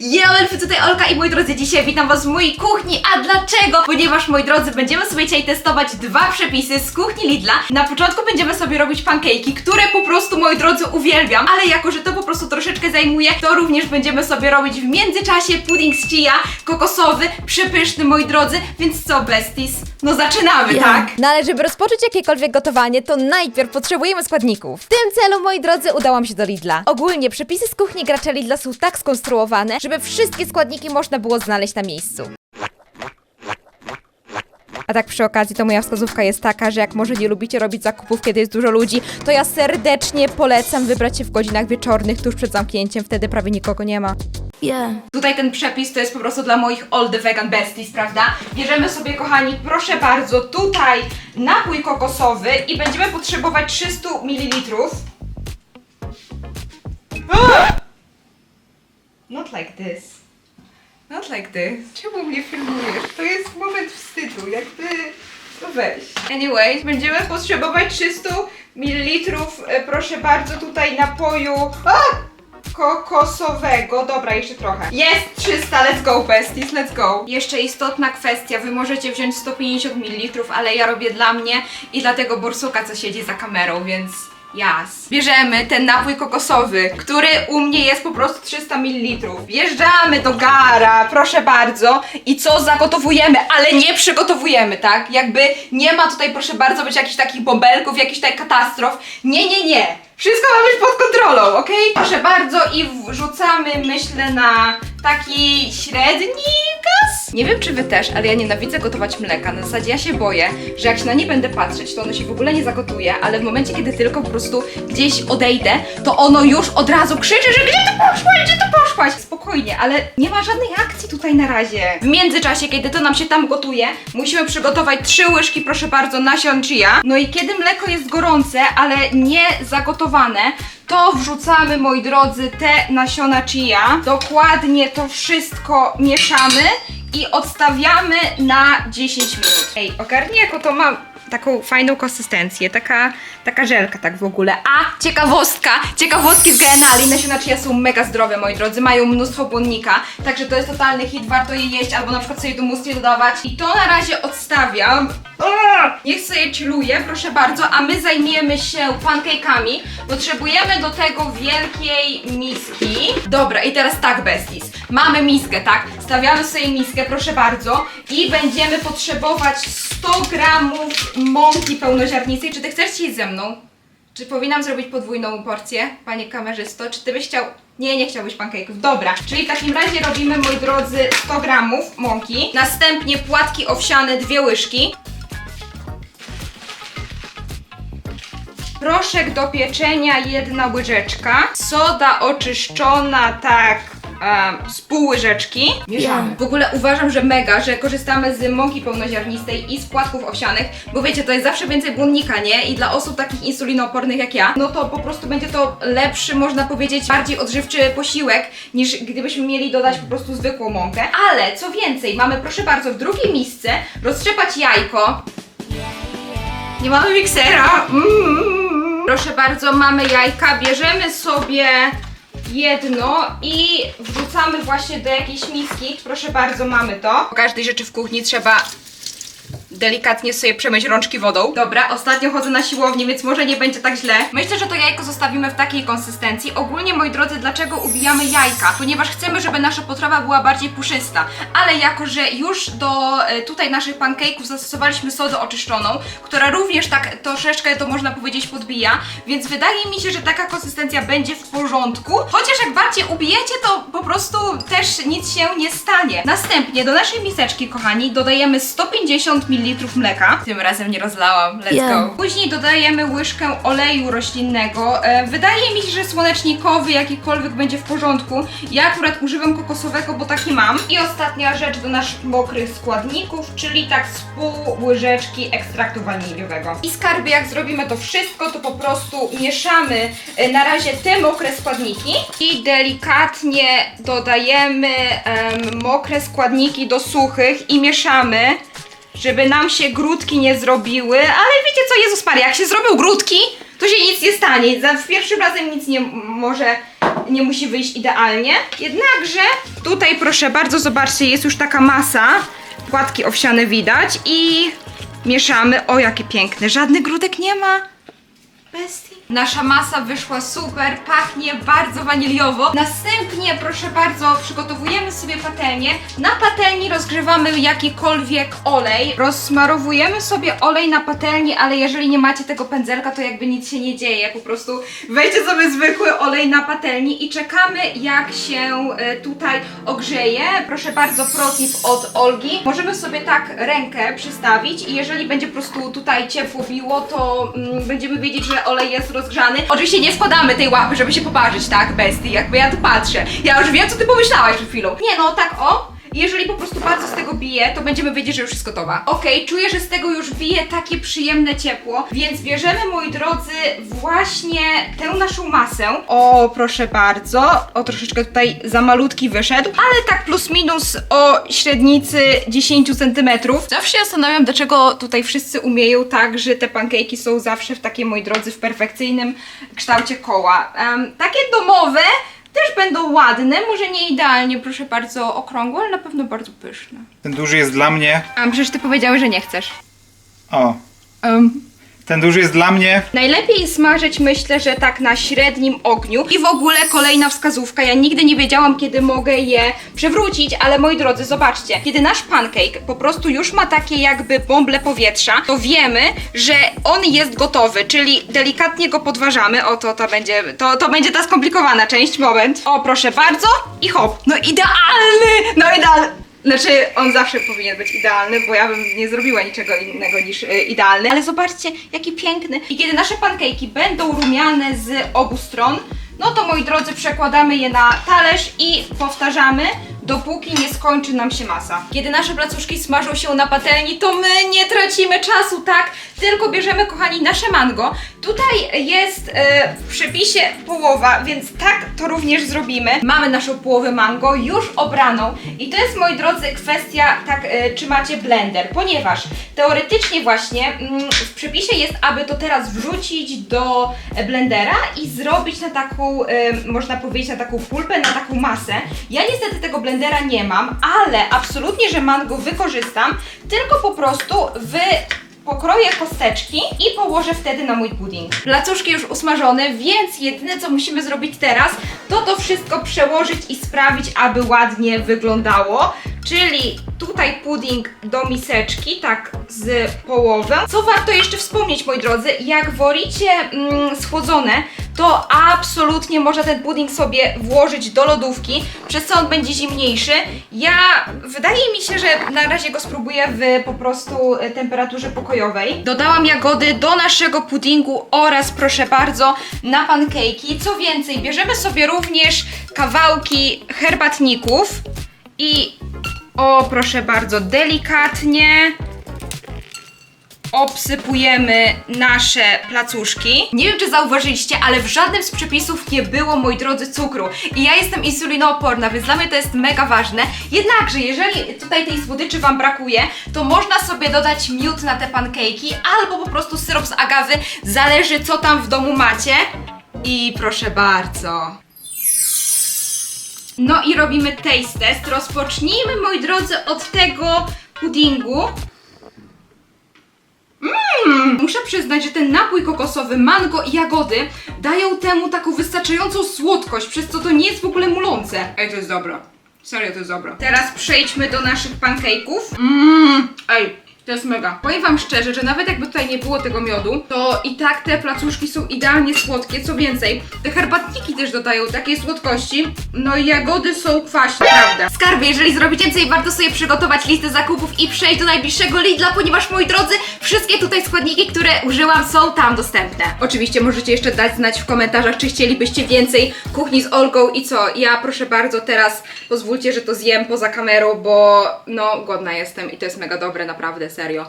Yo, elfy, tutaj Olka i moi drodzy, dzisiaj witam was w mojej kuchni, a dlaczego? Ponieważ, moi drodzy, będziemy sobie dzisiaj testować dwa przepisy z kuchni Lidla. Na początku będziemy sobie robić pancake'i, które po prostu, moi drodzy, uwielbiam, ale jako, że to po prostu troszeczkę zajmuje, to również będziemy sobie robić w międzyczasie pudding z chia, kokosowy, przepyszny, moi drodzy, więc co, besties? No zaczynamy, tak? No ale żeby rozpocząć jakiekolwiek gotowanie, to najpierw potrzebujemy składników. W tym celu, moi drodzy, udałam się do Lidla. Ogólnie przepisy z kuchni gracza Lidla są tak skonstruowane, żeby wszystkie składniki można było znaleźć na miejscu. A tak przy okazji, to moja wskazówka jest taka, że jak może nie lubicie robić zakupów, kiedy jest dużo ludzi, to ja serdecznie polecam wybrać się w godzinach wieczornych, tuż przed zamknięciem, wtedy prawie nikogo nie ma. Yeah. Tutaj ten przepis to jest po prostu dla moich old vegan besties, prawda? Bierzemy sobie, kochani, proszę bardzo, tutaj napój kokosowy i będziemy potrzebować 300 ml. Not like this. Not like this. Czemu mnie filmujesz? To jest moment wstydu, jakby... No weź. Anyways, będziemy potrzebować 300 ml, e, proszę bardzo, tutaj napoju... A! kokosowego. Dobra, jeszcze trochę. Jest 300, let's go besties, let's go. Jeszcze istotna kwestia, wy możecie wziąć 150 ml, ale ja robię dla mnie i dla tego borsuka, co siedzi za kamerą, więc jas. Bierzemy ten napój kokosowy, który u mnie jest po prostu 300 ml. Wjeżdżamy do gara, proszę bardzo. I co zagotowujemy, ale nie przygotowujemy, tak? Jakby nie ma tutaj, proszę bardzo, być jakichś takich bąbelków, jakichś tutaj katastrof. Nie, nie, nie. Wszystko ma być pod kontrolą, ok? Proszę bardzo i wrzucamy, myślę, na taki średni gaz? Nie wiem, czy wy też, ale ja nienawidzę gotować mleka. Na zasadzie ja się boję, że jak się na nie będę patrzeć, to ono się w ogóle nie zagotuje, ale w momencie, kiedy tylko po prostu gdzieś odejdę, to ono już od razu krzyczy, że gdzie ty poszłaś, gdzie ty poszłaś? Spokojnie, ale nie ma żadnej akcji tutaj na razie. W międzyczasie, kiedy to nam się tam gotuje, musimy przygotować trzy łyżki, proszę bardzo, nasion chia. No i kiedy mleko jest gorące, ale nie zagotowane, to wrzucamy, moi drodzy, te nasiona chia. Dokładnie to wszystko mieszamy i odstawiamy na 10 minut. Ej, ogarnij, jako to ma taką fajną konsystencję, taka, taka żelka tak w ogóle. A, ciekawostka, ciekawostki z Genali, nasiona chia są mega zdrowe, moi drodzy, mają mnóstwo błonnika, także to jest totalny hit, warto je jeść, albo na przykład sobie do musti dodawać. I to na razie odstawiam. Niech sobie chilluje, proszę bardzo, a my zajmiemy się pancake'ami. Potrzebujemy do tego wielkiej miski. Dobra, i teraz tak, besties. Mamy miskę, tak? Stawiamy sobie miskę, proszę bardzo. I będziemy potrzebować 100 gramów mąki pełnoziarnistej. Czy ty chcesz iść ze mną? Czy powinnam zrobić podwójną porcję, panie kamerzysto? Czy ty byś chciał... Nie, nie chciałbyś pancake'ów. Dobra, czyli w takim razie robimy, moi drodzy, 100 gramów mąki. Następnie płatki owsiane, dwie łyżki. Proszek do pieczenia, jedna łyżeczka. Soda oczyszczona, tak, z pół łyżeczki. Mieszamy. W ogóle uważam, że mega, że korzystamy z mąki pełnoziarnistej i z płatków owsianych, bo wiecie, to jest zawsze więcej błonnika, nie? I dla osób takich insulinoopornych jak ja, no to po prostu będzie to lepszy, można powiedzieć, bardziej odżywczy posiłek, niż gdybyśmy mieli dodać po prostu zwykłą mąkę. Ale co więcej, mamy proszę bardzo w drugiej misce roztrzepać jajko, nie mamy miksera. Mm. Proszę bardzo, mamy jajka. Bierzemy sobie jedno i wrzucamy właśnie do jakiejś miski. Proszę bardzo, mamy to. Po każdej rzeczy w kuchni trzeba delikatnie sobie przemyć rączki wodą. Dobra, ostatnio chodzę na siłownię, więc może nie będzie tak źle. Myślę, że to jajko zostawimy w takiej konsystencji. Ogólnie, moi drodzy, dlaczego ubijamy jajka? Ponieważ chcemy, żeby nasza potrawa była bardziej puszysta. Ale jako, że już do e, tutaj naszych pancake'ów zastosowaliśmy sodę oczyszczoną, która również tak troszeczkę to można powiedzieć podbija, więc wydaje mi się, że taka konsystencja będzie w porządku. Chociaż jak bardziej ubijecie, to po prostu też nic się nie stanie. Następnie do naszej miseczki, kochani, dodajemy 150 ml mleka. Tym razem nie rozlałam. Let's Yeah. go. Później dodajemy łyżkę oleju roślinnego. E, wydaje mi się, że słonecznikowy jakikolwiek będzie w porządku. Ja akurat używam kokosowego, bo taki mam. I ostatnia rzecz do naszych mokrych składników, czyli tak z pół łyżeczki ekstraktu waniliowego. I skarby, jak zrobimy to wszystko, to po prostu mieszamy e, na razie te mokre składniki i delikatnie dodajemy em, mokre składniki do suchych i mieszamy żeby nam się grudki nie zrobiły, ale wiecie co, Jezus Maria, jak się zrobią grudki, to się nic nie stanie. Za pierwszym razem nic nie może nie musi wyjść idealnie. Jednakże tutaj proszę bardzo, zobaczcie, jest już taka masa. Płatki owsiane widać i mieszamy. O, jakie piękne. Żadnych grudek nie ma. Bestii. Nasza masa wyszła super, pachnie bardzo waniliowo. Następnie, proszę bardzo, przygotowujemy sobie patelnię. Na patelni rozgrzewamy jakikolwiek olej. Rozsmarowujemy sobie olej na patelni, ale jeżeli nie macie tego pędzelka, to jakby nic się nie dzieje. Po prostu weźcie sobie zwykły olej na patelni i czekamy, jak się e, tutaj ogrzeje. Proszę bardzo, protip od Olgi. Możemy sobie tak rękę przystawić i jeżeli będzie po prostu tutaj ciepło biło, to mm, będziemy wiedzieć, że olej jest rozgrzany. Oczywiście nie wkładamy tej łapy, żeby się poparzyć, tak, bestii, jakby ja tu patrzę. Ja już wiem, co ty pomyślałaś przed chwilą. Nie no, tak o. Jeżeli po prostu bardzo z tego bije, to będziemy wiedzieć, że już jest gotowa. Okej, czuję, że z tego już bije takie przyjemne ciepło, więc bierzemy, moi drodzy, właśnie tę naszą masę. O, proszę bardzo. O, troszeczkę tutaj za malutki wyszedł, ale tak plus minus o średnicy 10 cm. Zawsze się zastanawiam, dlaczego tutaj wszyscy umieją tak, że te pankejki są zawsze w takiej, moi drodzy, w perfekcyjnym kształcie koła. Takie domowe też będą ładne, może nie idealnie, proszę bardzo, okrągłe, ale na pewno bardzo pyszne. Ten duży jest dla mnie. A przecież ty powiedziałeś, że nie chcesz. O, ten duży jest dla mnie. Najlepiej smażyć myślę, że tak na średnim ogniu. I w ogóle kolejna wskazówka. Ja nigdy nie wiedziałam, kiedy mogę je przewrócić, ale moi drodzy, zobaczcie. Kiedy nasz pancake po prostu już ma takie jakby bąble powietrza, to wiemy, że on jest gotowy, czyli delikatnie go podważamy. O, to, to będzie, to, to będzie ta skomplikowana część, moment. O, proszę bardzo i hop. No idealny! No idealny! Znaczy, on zawsze powinien być idealny, bo ja bym nie zrobiła niczego innego niż y, idealny. Ale zobaczcie, jaki piękny. I kiedy nasze pankejki będą rumiane z obu stron, no to moi drodzy, przekładamy je na talerz i powtarzamy, dopóki nie skończy nam się masa. Kiedy nasze placuszki smażą się na patelni, to my nie tracimy czasu, tak? Tylko bierzemy, kochani, nasze mango. Tutaj jest e, w przepisie połowa, więc tak to również zrobimy. Mamy naszą połowę mango już obraną i to jest, moi drodzy, kwestia, tak, e, czy macie blender, ponieważ teoretycznie właśnie mm, w przepisie jest, aby to teraz wrzucić do blendera i zrobić na taką, e, można powiedzieć, na taką pulpę, na taką masę. Ja niestety tego blendera nie mam, ale absolutnie, że mango wykorzystam, tylko po prostu w pokroję kosteczki i położę wtedy na mój pudding. Placuszki już usmażone, więc jedyne co musimy zrobić teraz, to to wszystko przełożyć i sprawić, aby ładnie wyglądało. Czyli tutaj pudding do miseczki, tak z połowę. Co warto jeszcze wspomnieć, moi drodzy, jak wolicie mm, schłodzone, to absolutnie można ten pudding sobie włożyć do lodówki, przez co on będzie zimniejszy. Ja, wydaje mi się, że na razie go spróbuję w po prostu e, temperaturze pokojowej. Dodałam jagody do naszego puddingu oraz, proszę bardzo, na pankejki. Co więcej, bierzemy sobie również kawałki herbatników i o, proszę bardzo, delikatnie obsypujemy nasze placuszki. Nie wiem, czy zauważyliście, ale w żadnym z przepisów nie było, moi drodzy, cukru. I ja jestem insulinooporna, więc dla mnie to jest mega ważne. Jednakże, jeżeli tutaj tej słodyczy Wam brakuje, to można sobie dodać miód na te pankejki albo po prostu syrop z agawy. Zależy, co tam w domu macie. I proszę bardzo. No i robimy taste test. Rozpocznijmy, moi drodzy, od tego puddingu. Mmm, muszę przyznać, że ten napój kokosowy, mango i jagody dają temu taką wystarczającą słodkość, przez co to nie jest w ogóle mulące. Ej, to jest dobre. Serio, to jest dobre. Teraz przejdźmy do naszych pancake'ów. Mmm, ej, to jest mega. Powiem wam szczerze, że nawet jakby tutaj nie było tego miodu, to i tak te placuszki są idealnie słodkie. Co więcej, te herbatniki też dodają takiej słodkości. No i jagody są kwaśne, prawda? Skarby, jeżeli zrobicie więcej, warto sobie przygotować listę zakupów i przejść do najbliższego Lidla, ponieważ moi drodzy, wszystkie tutaj składniki, które użyłam są tam dostępne. Oczywiście możecie jeszcze dać znać w komentarzach, czy chcielibyście więcej kuchni z Olgą i co? Ja proszę bardzo teraz pozwólcie, że to zjem poza kamerą, bo no głodna jestem i to jest mega dobre, naprawdę, serio.